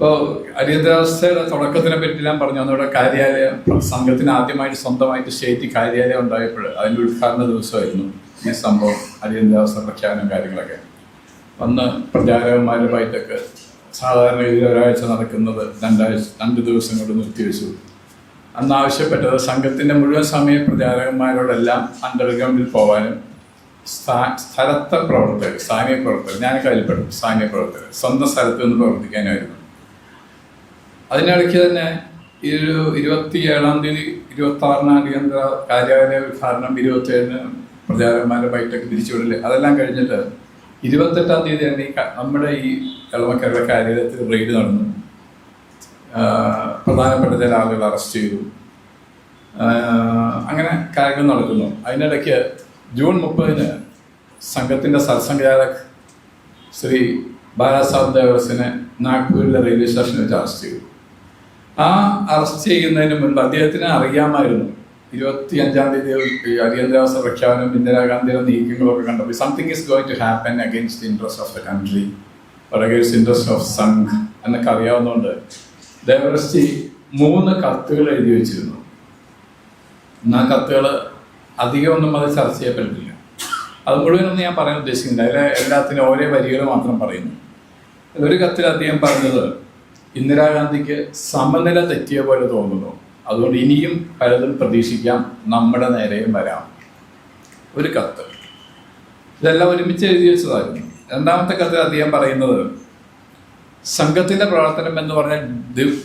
ഇപ്പോൾ അടിയന്തരാവസ്ഥയുടെ തുടക്കത്തിനെ പറ്റി ഞാൻ പറഞ്ഞു. അന്നവിടെ കാര്യാലയം സംഘത്തിന് ആദ്യമായിട്ട് സ്വന്തമായിട്ട് സ്റ്റേറ്റ് കാര്യാലയം ഉണ്ടായപ്പോൾ അതിന്റെ ഉദ്ഘാടന ദിവസമായിരുന്നു. ഈ സംഭവം അടിയന്തരാവസ്ഥ പ്രഖ്യാപനം കാര്യങ്ങളൊക്കെ. അന്ന് പ്രചാരകന്മാരുമായിട്ടൊക്കെ സാധാരണ രീതിയിൽ ഒരാഴ്ച നടക്കുന്നത് രണ്ടാഴ്ച രണ്ട് ദിവസം കൊണ്ട് നിർത്തിവെച്ചു. അന്ന് ആവശ്യപ്പെട്ടത് സംഘത്തിന്റെ മുഴുവൻ സമയ പ്രചാരകന്മാരോടെല്ലാം അണ്ടർഗ്രൗണ്ടിൽ പോകാനും സ്ഥാ- സ്ഥലത്തെ പ്രവർത്തകർ സ്ഥാനീയ പ്രവർത്തകർ ഞാനൊക്കെ അതിൽപ്പെടും സ്ഥാനീയ പ്രവർത്തകർ സ്വന്തം സ്ഥലത്ത് നിന്ന് പ്രവർത്തിക്കാനായിരുന്നു. അതിനിടയ്ക്ക് തന്നെ ഈ ഒരു ഇരുപത്തി ഏഴാം തീയതി ഇരുപത്തി ആറിന് അടിയന്തര കാര്യാലയ ഉദ്ഘാടനം ഇരുപത്തി ഏഴിന് പ്രചാരന്മാരെ ബൈറ്റൊക്കെ തിരിച്ചുവിടില്ലേ അതെല്ലാം കഴിഞ്ഞിട്ട് ഇരുപത്തെട്ടാം തീയതി തന്നെ നമ്മുടെ ഈ എളമക്കരുടെ കാര്യാലയത്തിൽ റെയ്ഡ് നടന്നു. പ്രധാനപ്പെട്ട ചില ആളുകൾ അറസ്റ്റ് ചെയ്തു. അങ്ങനെ കാര്യങ്ങൾ നടക്കുന്നു. അതിനിടയ്ക്ക് ജൂൺ മുപ്പതിന് സംഘത്തിന്റെ സർസംഘചാലക് ശ്രീ ബാലാസാബ് ദേവസിനെ നാഗ്പൂരിലെ റെയിൽവേ സ്റ്റേഷനിൽ വെച്ച് അറസ്റ്റ് ചെയ്തു. ആ അറസ്റ്റ് ചെയ്യുന്നതിന് മുൻപ് അദ്ദേഹത്തിന് അറിയാമായിരുന്നു. ഇരുപത്തി അഞ്ചാം തീയതി അടിയന്തരാവസ്ഥ പ്രഖ്യാപനം ഇന്ദിരാഗാന്ധിയുടെ നീക്കങ്ങളൊക്കെ കണ്ടപ്പോൾ something is going to happen against interest of the country against interest of Sangh എന്നൊക്കെ അറിയാവുന്നതുകൊണ്ട് ദേവറസ്റ്റി മൂന്ന് കത്തുകൾ എഴുതി വെച്ചിരുന്നു. എന്നാൽ കത്തുകൾ അധികമൊന്നും അത് ചർച്ച ചെയ്യപ്പെട്ടിട്ടില്ല. അത് മുഴുവനൊന്നും ഞാൻ പറയാൻ ഉദ്ദേശിക്കുന്നില്ല. അതിലെ എല്ലാത്തിനും ഓരോ വരികൾ മാത്രം പറയുന്നു. ഒരു കത്തിൽ അദ്ദേഹം പറഞ്ഞത് ഇന്ദിരാഗാന്ധിക്ക് സമനില തെറ്റിയ പോലെ തോന്നുന്നു. അതുകൊണ്ട് ഇനിയും പലതും പ്രതീക്ഷിക്കാം. നമ്മുടെ നേരെയും വരാം. ഒരു കത്ത്. ഇതെല്ലാം ഒരുമിച്ച് എഴുതി വെച്ചതായിരുന്നു. രണ്ടാമത്തെ കത്തിൽ അദ്ദേഹം പറയുന്നത് സംഘത്തിന്റെ പ്രവർത്തനം എന്ന് പറഞ്ഞാൽ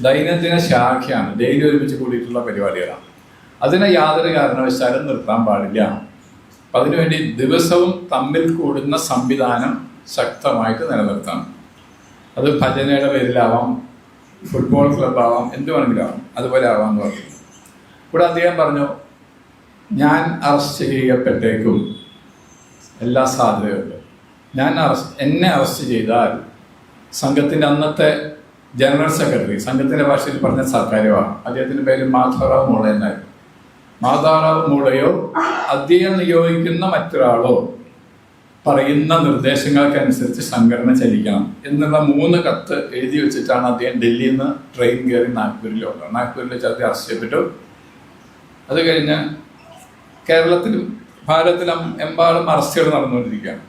ദൈനംദിന ശാഖയാണ്. ഡെയിലി ഒരുമിച്ച് കൂടിയിട്ടുള്ള പരിപാടികളാണ്. അതിനെ യാതൊരു കാരണവശാലും നിർത്താൻ പാടില്ല. അതിനുവേണ്ടി ദിവസവും തമ്മിൽ കൂടുന്ന സംവിധാനം ശക്തമായിട്ട് നിലനിർത്തണം. അത് ഭജനയുടെ പേരിലാവാം ഫുട്ബോൾ ക്ലബ്ബാവാം എന്ത് വേണമെങ്കിലും ആവാം. അതുപോലെ ആവാമെന്ന് പറഞ്ഞു. ഇവിടെ അദ്ദേഹം പറഞ്ഞു ഞാൻ അറസ്റ്റ് ചെയ്യപ്പെട്ടേക്കും. എല്ലാ സാധ്യതയുണ്ട്. ഞാൻ അറസ്റ്റ് എന്നെ അറസ്റ്റ് ചെയ്താൽ സംഘത്തിന്റെ അന്നത്തെ ജനറൽ സെക്രട്ടറി സംഘത്തിന്റെ ഭാഷയിൽ പറഞ്ഞ സർക്കാരുമാണ് അദ്ദേഹത്തിന്റെ പേര് മാധവറാവ് മൂള എന്നായിരുന്നു മാധവറാവ് മൂളയോ അദ്ദേഹം നിയോഗിക്കുന്ന മറ്റൊരാളോ പറയുന്ന നിർദ്ദേശങ്ങൾക്കനുസരിച്ച് സംഘടന ചലിക്കണം എന്നുള്ള മൂന്ന് കത്ത് എഴുതി വെച്ചിട്ടാണ് അദ്ദേഹം ഡൽഹിയിൽ നിന്ന് ട്രെയിൻ കയറി നാഗ്പൂരിലോട്ട്. നാഗ്പൂരിൽ വെച്ച് അദ്ദേഹം അറസ്റ്റ് ചെയ്യപ്പെട്ടു അത് കഴിഞ്ഞ് കേരളത്തിലും ഭാരതത്തിലും എമ്പാടും അറസ്റ്റുകൾ നടന്നുകൊണ്ടിരിക്കുകയാണ്.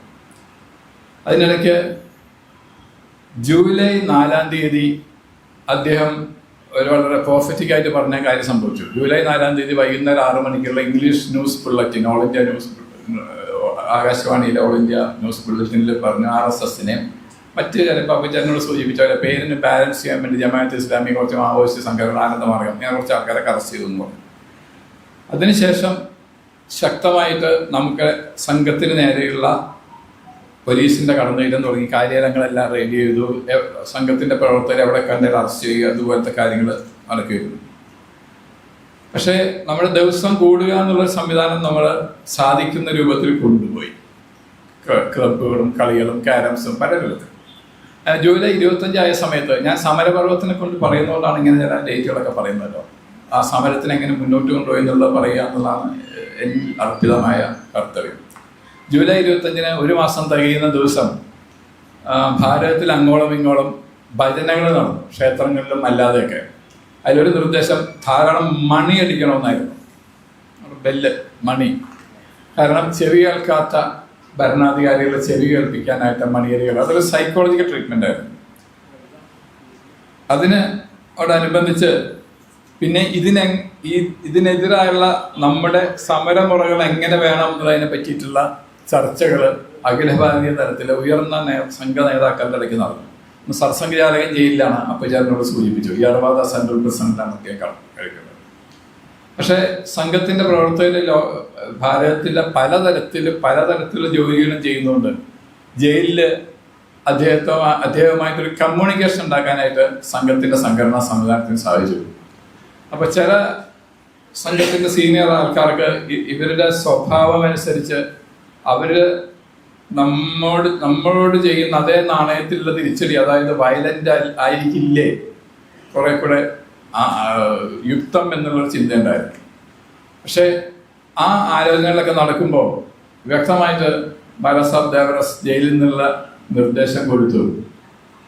അതിനിടയ്ക്ക് ജൂലൈ നാലാം തീയതി അദ്ദേഹം ഒരു വളരെ പ്രോഫറ്റിക് ആയിട്ട് പറഞ്ഞ കാര്യം സംഭവിച്ചു. ജൂലൈ നാലാം തീയതി വൈകുന്നേരം ആറ് മണിക്കുള്ള English news bulletin all India news ആകാശവാണിയിലെ ഓൾ ഇന്ത്യ ന്യൂസ് ബുള്ളറ്റിനിൽ പറഞ്ഞു ആർ എസ് എസിനെ മറ്റ് ചിലപ്പോൾ ചേട്ടനോട് സൂചിപ്പിച്ച പോലെ പേരിന് ബാലൻസ് ചെയ്യാൻ വേണ്ടി ജമാഅത്ത് ഇസ്ലാമി കുറച്ച് മാവോയിസ്റ്റ് സംഘടന ആനന്ദമാർഗം ഞാൻ കുറച്ച് ആൾക്കാരെ അറസ്റ്റ് ചെയ്തു പറഞ്ഞു. അതിനുശേഷം ശക്തമായിട്ട് നമുക്ക് സംഘത്തിന് നേരെയുള്ള പോലീസിന്റെ കടന്നുകയറ്റം തുടങ്ങി കാര്യങ്ങളെല്ലാം റെഡി ചെയ്തു. സംഘത്തിന്റെ പ്രവർത്തകരെ എവിടെ കണ്ടാൽ അറസ്റ്റ് ചെയ്യുക അതുപോലത്തെ കാര്യങ്ങൾ നടക്കുകയായിരുന്നു. പക്ഷേ നമ്മുടെ ദിവസം കൂടുക എന്നുള്ള സംവിധാനം നമ്മൾ സാധിക്കുന്ന രൂപത്തിൽ കൊണ്ടുപോയി. ക്ലബുകളും കളികളും ക്യാരംസും പല വിധത്തിൽ ജൂലൈ ഇരുപത്തഞ്ചായ സമയത്ത് ഞാൻ സമരപർവത്തിനെ കൊണ്ട് പറയുന്നതുകൊണ്ടാണ് ഇങ്ങനെ ചില ഡേറ്റുകളൊക്കെ പറയുന്നതല്ലോ ആ സമരത്തിന് എങ്ങനെ മുന്നോട്ട് കൊണ്ടുപോയി എന്നുള്ളത് പറയുക എന്നുള്ളതാണ് എനിക്ക് അർപ്പിതമായ കർത്തവ്യം. ജൂലൈ ഇരുപത്തഞ്ചിന് ഒരു മാസം തികയുന്ന ദിവസം ഭാരതത്തിൽ അങ്ങോളം ഇങ്ങോളം ഭജനകൾ നടന്നു ക്ഷേത്രങ്ങളിലും അല്ലാതെയൊക്കെ. അതിലൊരു നിർദ്ദേശം ധാരാളം മണി അടിക്കണമെന്നായിരുന്നു. ബെല്ല് മണി. കാരണം ചെവി കേൾക്കാത്ത ഭരണാധികാരികളെ ചെവി കേൾപ്പിക്കാനായിട്ട് മണിയരികൾ അതൊരു സൈക്കോളജിക്കൽ ട്രീറ്റ്മെന്റ് ആയിരുന്നു. അതിന് അതനുബന്ധിച്ച് പിന്നെ ഇതിനെ ഈ ഇതിനെതിരായുള്ള നമ്മുടെ സമരമുറകൾ എങ്ങനെ വേണം എന്നതിനെ പറ്റിയിട്ടുള്ള ചർച്ചകൾ അഖില ഭാരതീയ തലത്തിലെ ഉയർന്ന സംഘ നേതാക്കളുടെ ഇടയ്ക്ക് നടന്നു. സർസംഘചാലകൻ ജയിലിലാണ് അപ്പചാരനോട് സൂചിപ്പിച്ചു അറുപത സെൻട്രൽ പ്രസിഡന്റാണ് കേൾക്കാം കഴിക്കുന്നത് പക്ഷേ സംഘത്തിന്റെ പ്രവർത്തകര് ഭാരതത്തിലെ പലതരത്തിൽ പലതരത്തിലുള്ള ജോലികളും ചെയ്യുന്നുണ്ട്. ജയിലിൽ അദ്ദേഹത്തെ അദ്ദേഹവുമായിട്ടൊരു കമ്മ്യൂണിക്കേഷൻ ഉണ്ടാക്കാനായിട്ട് സംഘത്തിന്റെ സംഘടനാ സംവിധാനത്തിന് സാധിച്ചു. അപ്പൊ ചില സംഘത്തിന്റെ സീനിയർ ആൾക്കാർക്ക് ഇവരുടെ സ്വഭാവം അനുസരിച്ച് അവർ നമ്മോട് നമ്മളോട് ചെയ്യുന്ന അതേ നാണയത്തിലുള്ള തിരിച്ചടി അതായത് വയലന്റ് ആയിരിക്കില്ലേ? കുറെ കൂടെ യുക്തം എന്നുള്ളൊരു ചിന്ത ഉണ്ടായിരുന്നു. പക്ഷേ ആ ആലോചനകളൊക്കെ നടക്കുമ്പോൾ വ്യക്തമായിട്ട് ബാലാസാബ് ദേവറസ് ജയിലിൽ നിന്നുള്ള നിർദ്ദേശം കൊടുത്തു.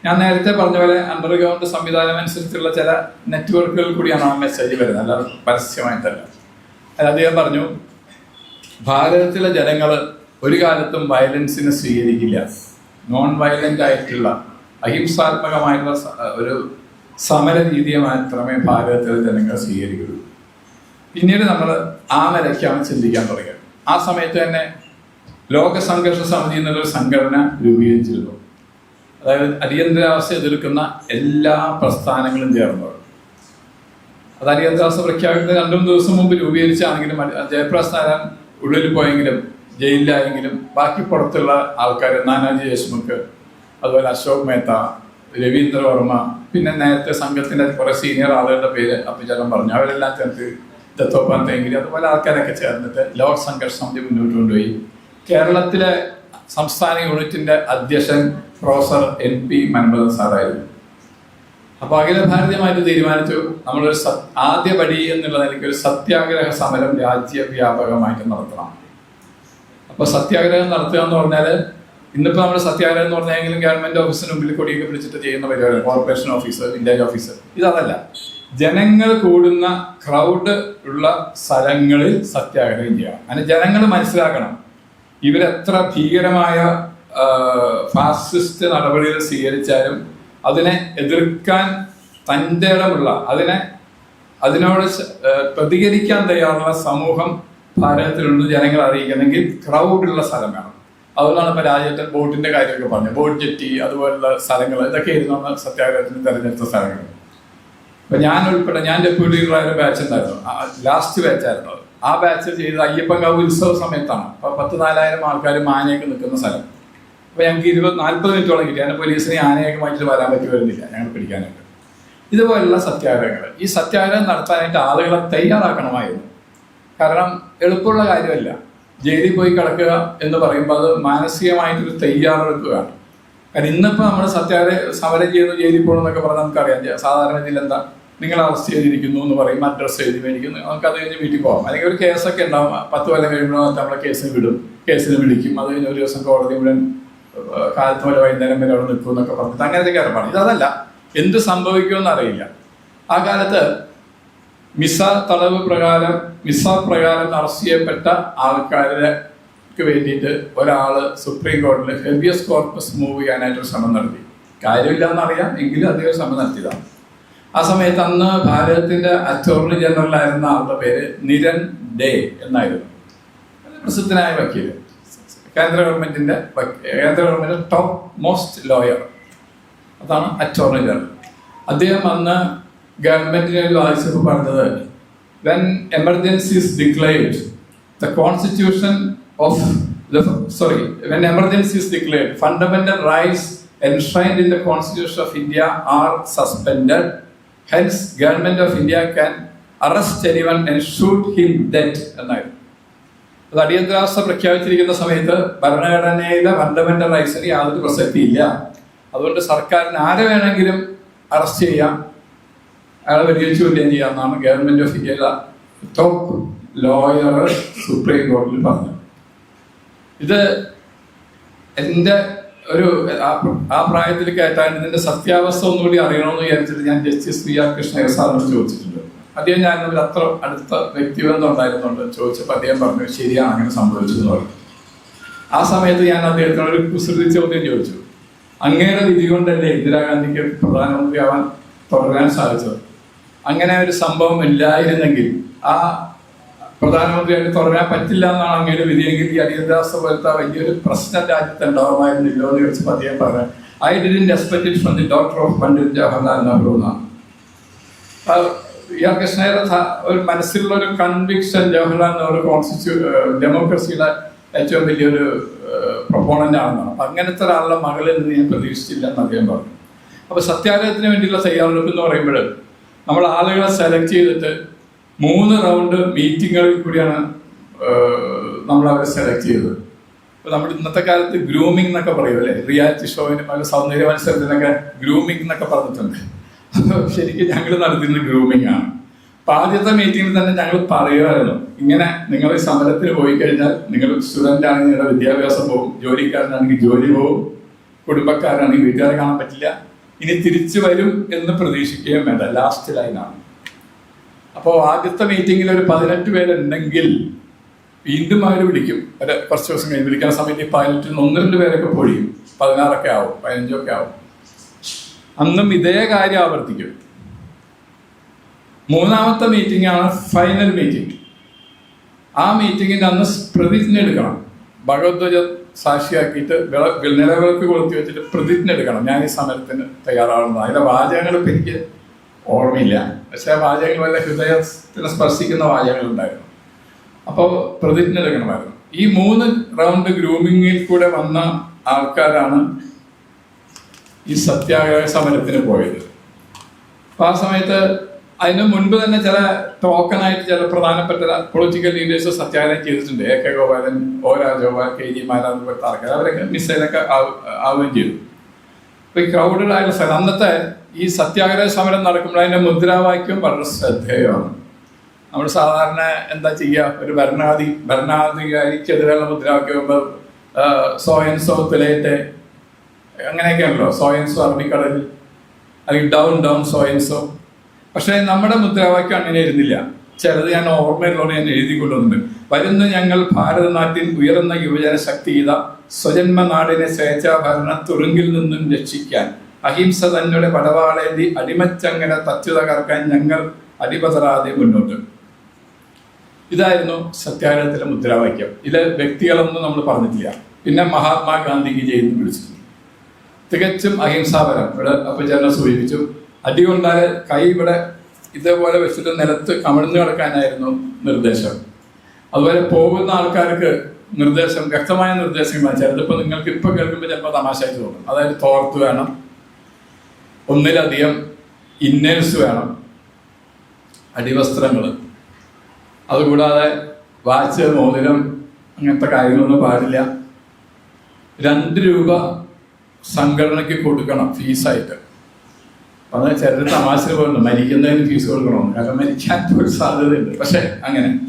ഞാൻ നേരത്തെ പറഞ്ഞ പോലെ അണ്ടർഗ്രൗണ്ട് സംവിധാനം അനുസരിച്ചുള്ള ചില നെറ്റ്വർക്കുകൾ കൂടിയാണ് ആ മെസ്സേജ് വരുന്നത്. അല്ലാതെ പരസ്യമായിട്ടല്ല. അത് അദ്ദേഹം പറഞ്ഞു ഭാരതത്തിലെ ജനങ്ങൾ ഒരു കാലത്തും വയലൻസിനെ സ്വീകരിക്കില്ല. നോൺ വയലന്റ് ആയിട്ടുള്ള അഹിംസാത്മകമായിട്ടുള്ള ഒരു സമര രീതിയെ മാത്രമേ ഭാരതത്തിലെ ജനങ്ങൾ സ്വീകരിക്കുള്ളൂ. പിന്നീട് നമ്മൾ ആ നിലയ്ക്കാണ് ചിന്തിക്കാൻ തുടങ്ങിയത്. ആ സമയത്ത് തന്നെ ലോക സംഘർഷ സമിതി എന്നുള്ളൊരു സംഘടന രൂപീകരിച്ചിരുന്നു. അതായത് അടിയന്തരാവസ്ഥ എതിർക്കുന്ന എല്ലാ പ്രസ്ഥാനങ്ങളും ചേർന്നത് അത് അടിയന്തരാവസ്ഥ പ്രഖ്യാപിക്കുന്ന രണ്ടും ദിവസം മുമ്പ് രൂപീകരിച്ചാണെങ്കിലും ജയപ്രസ്ഥാനം ഉള്ളിൽ പോയെങ്കിലും ജയിലിലായെങ്കിലും ബാക്കി പുറത്തുള്ള ആൾക്കാർ നാനാജി ദേശ്മുഖ് അതുപോലെ അശോക് മേത്ത രവീന്ദ്ര വർമ്മ പിന്നെ നേരത്തെ സംഘത്തിന്റെ കുറെ സീനിയർ ആളുകളുടെ പേര് അപ്പിചാരം പറഞ്ഞു. അവരെല്ലാം ചേർത്ത് ദത്തോപ്പാൻ അതുപോലെ ആൾക്കാരൊക്കെ ചേർന്നിട്ട് ലോക സംഘർഷ സമിതി മുന്നോട്ട് കൊണ്ടുപോയി. കേരളത്തിലെ സംസ്ഥാന യൂണിറ്റിന്റെ അധ്യക്ഷൻ പ്രൊഫസർ എൻ പി മൻമോഹൻ സാറായിരുന്നു. അപ്പൊ അഖില ഭാരതീയമായിട്ട് തീരുമാനിച്ചു നമ്മളൊരു സ- ആദ്യ പടി എന്നുള്ള നിലയ്ക്ക് ഒരു സത്യാഗ്രഹ സമരം രാജ്യവ്യാപകമായിട്ട് നടത്തണം. അപ്പൊ സത്യാഗ്രഹം നടത്തുക എന്ന് പറഞ്ഞാൽ ഇന്നിപ്പോ നമ്മൾ സത്യാഗ്രഹം എന്ന് പറഞ്ഞാലെങ്കിലും ഗവൺമെന്റ് ഓഫീസിന് മുമ്പിൽ കൊടിയൊക്കെ പിടിച്ചിട്ട് ചെയ്യുന്ന പരിപാടിയാണ്. കോർപ്പറേഷൻ ഓഫീസർ വില്ലേജ് ഓഫീസർ ഇതല്ല ജനങ്ങൾ കൂടുന്ന ക്രൗഡ് ഉള്ള സ്ഥലങ്ങളിൽ സത്യാഗ്രഹം ചെയ്യണം അങ്ങനെ ജനങ്ങൾ മനസ്സിലാക്കണം. ഇവരെത്ര ഭീകരമായ ഫാസിസ്റ്റ് നടപടികൾ സ്വീകരിച്ചാലും അതിനെ എതിർക്കാൻ തന്റെ ഇടമുള്ള അതിനെ അതിനോട് പ്രതികരിക്കാൻ തയ്യാറുള്ള സമൂഹം ഭാരതത്തിലുണ്ട് ജനങ്ങൾ അറിയിക്കണമെങ്കിൽ ക്രൗഡുള്ള സ്ഥലം വേണം. അതുകൊണ്ടാണ് ഇപ്പൊ രാജ്യത്തെ ബോട്ടിന്റെ കാര്യമൊക്കെ പറഞ്ഞത്. ബോട്ട് ജെറ്റി അതുപോലുള്ള സ്ഥലങ്ങൾ ഇതൊക്കെ ആയിരുന്നു സത്യാഗ്രഹത്തിന് തെരഞ്ഞെടുത്ത സ്ഥലങ്ങൾ അപ്പൊ ഞാൻ ഉൾപ്പെടെ ഞാൻ ഡെപ്യൂട്ടി ലീഡറായ ബാച്ച് ഉണ്ടായിരുന്നു. ലാസ്റ്റ് ബാച്ച് ആയിരുന്നു അത്. ആ ബാച്ച് ചെയ്ത് അയ്യപ്പൻകാവ് ഉത്സവ സമയത്താണ് അപ്പൊ പത്ത് നാലായിരം ആൾക്കാർ മാനയൊക്കെ നിൽക്കുന്ന സ്ഥലം. അപ്പൊ ഞങ്ങൾക്ക് ഇരുപത് നാല്പത് മിനിറ്റോളം കിട്ടി. അതിന് പോലീസിനെ ആനയൊക്കെ മാറ്റിട്ട് വരാൻ പറ്റി വരുന്നില്ല ഞങ്ങൾ പിടിക്കാനായിട്ട് ഇതുപോലുള്ള സത്യാഗ്രഹങ്ങൾ ഈ സത്യാഗ്രഹം നടത്താനായിട്ട് ആളുകളെ തയ്യാറാക്കണമായിരുന്നു. കാരണം എളുപ്പമുള്ള കാര്യമല്ല. ജയിലിൽ പോയി കിടക്കുക എന്ന് പറയുമ്പോൾ അത് മാനസികമായിട്ടൊരു തയ്യാറെടുക്കുകയാണ്. കാരണം ഇന്നിപ്പോൾ നമ്മൾ സത്യാഗ്രഹ സമരം ചെയ്യുന്നു ജയിലിൽ പോകണം എന്നൊക്കെ പറഞ്ഞാൽ നമുക്കറിയാം. സാധാരണ ഇതിൽ എന്താ നിങ്ങൾ അറസ്റ്റ് ചെയ്തിരിക്കുന്നു എന്ന് പറയും അഡ്രസ്സ് എഴുതി മേടിക്കുന്നു. നമുക്ക് അത് കഴിഞ്ഞ് വീട്ടിൽ പോകാം. അല്ലെങ്കിൽ ഒരു കേസൊക്കെ ഉണ്ടാവും. പത്ത് കൊല്ലം കഴിയുമ്പോൾ നമ്മളെ കേസിന് വിടും. കേസിന് വിളിക്കും. അത് കഴിഞ്ഞ് ഒരു ദിവസം കോടതി മുഴുവൻ കാലത്ത് വരെ വൈകുന്നേരം വരെ അവിടെ നിൽക്കും എന്നൊക്കെ പറഞ്ഞിട്ട് അങ്ങനത്തെ കാര്യമാണ്. ഇതല്ല എന്ത് സംഭവിക്കുമെന്ന് അറിയില്ല. ആ കാലത്ത് മിസ തടവ് പ്രകാരം മിസ പ്രകാരം അറസ്റ്റ് ചെയ്യപ്പെട്ട വേണ്ടിയിട്ട് ഒരാൾ സുപ്രീം കോടതിയിൽ ഹെബിയസ് കോർപ്പസ് മൂവ് ചെയ്യാനായിട്ട് ശ്രമം നടത്തി. കാര്യമില്ല അറിയാം എങ്കിലും അദ്ദേഹം ശ്രമം നടത്തിയതാണ്. ആ സമയത്ത് അന്ന് ഭാരതത്തിന്റെ അറ്റോർണി ജനറൽ ആയിരുന്ന ആളുടെ പേര് നിരൻ ഡേ എന്നായിരുന്നു. പ്രസിദ്ധനായ വക്കീൽ. കേന്ദ്ര ഗവൺമെന്റിന്റെ കേന്ദ്ര ഗവൺമെന്റ് ടോപ്പ് മോസ്റ്റ് ലോയർ അതാണ് അറ്റോർണി ജനറൽ അദ്ദേഹം അന്ന് ഗവൺമെന്റിനെ വായിച്ചപ്പോൾ പറഞ്ഞത് when emergency is declared the constitution of sorry when emergency is declared fundamental rights enshrined in the constitution of India are suspended hence government of India can arrest anyone and shoot him dead എന്നായിരുന്നു അത് അടിയന്തരാവസ്ഥ പ്രഖ്യാപിച്ചിരിക്കുന്ന സമയത്ത് ഭരണഘടനയിലെ fundamental റൈറ്റ്സിന് യാതൊരു പ്രസക്തിയില്ല. അതുകൊണ്ട് സർക്കാരിന് ആരെ വേണമെങ്കിലും അറസ്റ്റ് ചെയ്യാം. അയാളെ വെടിവെച്ച് കൊല്ലുകയും ചെയ്യാമെന്നാണ് ഗവൺമെന്റ് ഓഫ് ഇന്ത്യയിലെ ടോപ്പ് ലോയർ സുപ്രീം കോടതിയിൽ പറഞ്ഞത്. ഇത് എന്റെ ഒരു ആ- പ്രായത്തിൽ കേട്ടാണ് ഇതിന്റെ സത്യാവസ്ഥ ഒന്നുകൂടി അറിയണമെന്ന് വിചാരിച്ചിട്ട് ഞാൻ ജസ്റ്റിസ് വി ആർ കൃഷ്ണ സാറിനോട് ചോദിച്ചിട്ടുണ്ട്. അദ്ദേഹം ഞാൻ അത്ര അടുത്ത വ്യക്തിബന്ധം ഉണ്ടായിരുന്നുണ്ട് ചോദിച്ചപ്പോൾ അദ്ദേഹം പറഞ്ഞു ശരിയാണ് അങ്ങനെ സംഭവിച്ചു എന്ന് പറഞ്ഞു. ആ സമയത്ത് ഞാൻ അദ്ദേഹത്തിനോട് ഒരു കുസൃതി ചോദ്യം ചോദിച്ചു. അങ്ങയുടെ വിധി കൊണ്ടല്ലേ ഇന്ദിരാഗാന്ധിക്ക് പ്രധാനമന്ത്രിയാവാൻ തുടരാൻ സാധിച്ചത്? അങ്ങനെ ഒരു സംഭവം ഇല്ലായിരുന്നെങ്കിൽ ആ പ്രധാനമന്ത്രിയായിട്ട് തുടരാൻ പറ്റില്ല എന്നാണ് അങ്ങനെ വിധിയെങ്കിൽ ഈ അടിയന്തരാവസ്ഥ പോലത്തെ വലിയൊരു പ്രശ്നം രാജ്യത്ത് ഉണ്ടാവുമായിരുന്നില്ലോ എന്ന് ചോദിച്ചപ്പോൾ അദ്ദേഹം പറഞ്ഞു. I didn't expect it from the daughter of Pandit Jawaharlal Nehru എന്നാണ്. ഇയാൾ കൃഷ്ണയുടെ ഒരു മനസ്സിലുള്ള ഒരു കൺവിക്ഷൻ ജവഹർലാൽ നെഹ്റു കോൺസ്റ്റിറ്റ്യൂ ഡെമോക്രസിയുടെ ഏറ്റവും വലിയൊരു പ്രൊപ്പോണന്റ് ആണെന്നാണ്. അപ്പൊ അങ്ങനത്തെ ഒരാളുടെ മകളിൽ നിന്ന് ഞാൻ പ്രതീക്ഷിച്ചില്ല എന്ന് അദ്ദേഹം പറഞ്ഞു അപ്പോൾ സത്യാഗ്രഹത്തിന് വേണ്ടിയുള്ള തയ്യാറെടുപ്പ് എന്ന് പറയുമ്പോൾ നമ്മൾ ആളുകളെ സെലക്ട് ചെയ്തിട്ട് മൂന്ന് റൗണ്ട് മീറ്റിങ്ങുകളിൽ കൂടിയാണ് നമ്മൾ അവരെ സെലക്ട് ചെയ്തത്. ഇപ്പൊ നമ്മൾ ഇന്നത്തെ കാലത്ത് ഗ്രൂമിംഗ് എന്നൊക്കെ പറയും അല്ലെ? റിയാലിറ്റി ഷോയിനും പല സൗന്ദര്യ മത്സരത്തിനൊക്കെ ഗ്രൂമിംഗ് എന്നൊക്കെ പറഞ്ഞിട്ടുണ്ട്. അപ്പൊ ശരിക്കും ഞങ്ങൾ നടത്തിയിരുന്ന ഗ്രൂമിംഗ് ആണ്. അപ്പൊ ആദ്യത്തെ മീറ്റിംഗിൽ തന്നെ ഞങ്ങൾ പറയുമായിരുന്നു ഇങ്ങനെ നിങ്ങൾ സമരത്തിൽ പോയി കഴിഞ്ഞാൽ നിങ്ങൾ സ്റ്റുഡന്റ് ആണെങ്കിൽ നിങ്ങളുടെ വിദ്യാഭ്യാസം പോകും ജോലിക്കാരനാണെങ്കിൽ ജോലി പോകും കുടുംബക്കാരാണെങ്കിൽ വീട്ടുകാരെ കാണാൻ പറ്റില്ല ഇനി തിരിച്ചു വരും എന്ന് പ്രതീക്ഷിക്കുകയും വേണ്ട. ലാസ്റ്റ് ലൈനാണ് അപ്പോൾ ആദ്യത്തെ മീറ്റിങ്ങിൽ ഒരു പതിനെട്ട് പേരുണ്ടെങ്കിൽ വീണ്ടും അവർ വിളിക്കും. ഒരു കുറച്ച് ദിവസം കഴിഞ്ഞ് വിളിക്കുന്ന സമയത്ത് പതിനെട്ടിൽ നിന്ന് ഒന്ന് രണ്ട് പേരൊക്കെ പൊഴിയും. പതിനാറൊക്കെ ആവും പതിനഞ്ചൊക്കെ ആവും. അന്നും ഇതേ കാര്യം ആവർത്തിക്കും. മൂന്നാമത്തെ മീറ്റിംഗ് ആണ് ഫൈനൽ മീറ്റിംഗ് ആ മീറ്റിംഗിന്റെ അന്ന് പ്രതിജ്ഞ എടുക്കണം. ഭഗവത്വജ സാക്ഷിയാക്കിയിട്ട് വിള- നിലവിളക്ക് കൊളുത്തി വെച്ചിട്ട് പ്രതിജ്ഞ എടുക്കണം. ഞാൻ ഈ സമരത്തിന് തയ്യാറാവുന്നത് അതിന്റെ വാചകങ്ങൾ ഇപ്പം എനിക്ക് ഓർമ്മയില്ല. പക്ഷെ ആ വാചകങ്ങൾ വല്ല ഹൃദയത്തിന് സ്പർശിക്കുന്ന വാചകങ്ങൾ ഉണ്ടായിരുന്നു. അപ്പോൾ പ്രതിജ്ഞ എടുക്കണമായിരുന്നു. ഈ മൂന്ന് റൗണ്ട് ഗ്രൂമിങ്ങിൽ കൂടെ വന്ന ആൾക്കാരാണ് ഈ സത്യാഗ്രഹ സമരത്തിന് പോയത്. അപ്പൊ ആ സമയത്ത് അതിന് മുൻപ് തന്നെ ചില ടോക്കണായിട്ട് ചില പ്രധാനപ്പെട്ട പൊളിറ്റിക്കൽ ലീഡേഴ്സ് സത്യാഗ്രഹം ചെയ്തിട്ടുണ്ട്. A K Gopalan O Rajagopal K G Marar അവരൊക്കെ മിസൈലൊക്കെ ആവുകയും ചെയ്തു. അപ്പൊ ഈ ക്രൗഡഡ് ആയുള്ള സ്ഥലം അന്നത്തെ ഈ സത്യാഗ്രഹ സമരം നടക്കുമ്പോൾ അതിന്റെ മുദ്രാവാക്യം വളരെ ശ്രദ്ധേയമാണ്. നമ്മൾ സാധാരണ എന്താ ചെയ്യുക? ഒരു ഭരണാധി ഭരണാധികാരിക്കെതിരെയുള്ള മുദ്രാവാക്യം വരുമ്പോൾ സോയൻ സോ തുലയട്ടെ അങ്ങനെയൊക്കെയാണല്ലോ. സോ ആൻഡ് സോ അറബിക്കടലിൽ അല്ലെങ്കിൽ down down so and so പക്ഷേ നമ്മുടെ മുദ്രാവാക്യം അങ്ങനെ ഇരുന്നില്ല ചിലത് ഞാൻ ഓർമ്മയിലുള്ളത് ഞാൻ എഴുതി കൊണ്ടുവന്നിട്ടുണ്ട് വരുന്ന ഞങ്ങൾ ഭാരതനാട്ടിൽ ഉയർന്ന യുവജന ശക്തി ചെയ്ത സ്വജന്മ നാടിനെ സ്വേച്ഛാഭരണ തുറുങ്കിൽ നിന്നും രക്ഷിക്കാൻ. അഹിംസ തന്നെ പടവാളേന്തി അടിമച്ചങ്ങനെ തച്ചു തകർക്കാൻ ഞങ്ങൾ അടിപതറാതെ മുന്നോട്ട്. ഇതായിരുന്നു സത്യാഗ്രഹത്തിലെ മുദ്രാവാക്യം. ഇത് വ്യക്തികളൊന്നും നമ്മൾ പറഞ്ഞിട്ടില്ല. പിന്നെ മഹാത്മാഗാന്ധിക്ക് ചെയ്യുന്നു വിളിച്ചിട്ടുണ്ട് തികച്ചും അഹിംസാപരം. ഇവിടെ അപ്പൊ ചേട്ടനെ സൂചിപ്പിച്ചു. അടി കൊണ്ടാൽ കൈ ഇവിടെ ഇതേപോലെ വെച്ചിട്ട് നിലത്ത് കമിഴ്ന്നു കിടക്കാനായിരുന്നു നിർദ്ദേശം. അതുപോലെ പോകുന്ന ആൾക്കാർക്ക് നിർദ്ദേശം വ്യക്തമായ നിർദ്ദേശങ്ങൾ ചിലതിപ്പോ നിങ്ങൾക്ക് ഇപ്പൊ കേൾക്കുമ്പോൾ ചിലപ്പോൾ തമാശയായിട്ട് തോന്നും. അതായത് തോർത്ത് വേണം ഒന്നിലധികം ഇന്നേഴ്സ് വേണം അടിവസ്ത്രങ്ങൾ അതുകൂടാതെ വാച്ച് മോതിരം അങ്ങനത്തെ കാര്യങ്ങളൊന്നും പാടില്ല. രണ്ട് രൂപ സംഘടനയ്ക്ക് കൊടുക്കണം ഫീസായിട്ട്. അത് ചിലർ തമാശ പോകുന്നു മരിക്കുന്നതിന് ഫീസ് കൊടുക്കണമെന്ന്. കാരണം മരിക്കാൻ ഒരു സാധ്യതയുണ്ട്. പക്ഷെ അങ്ങനെ.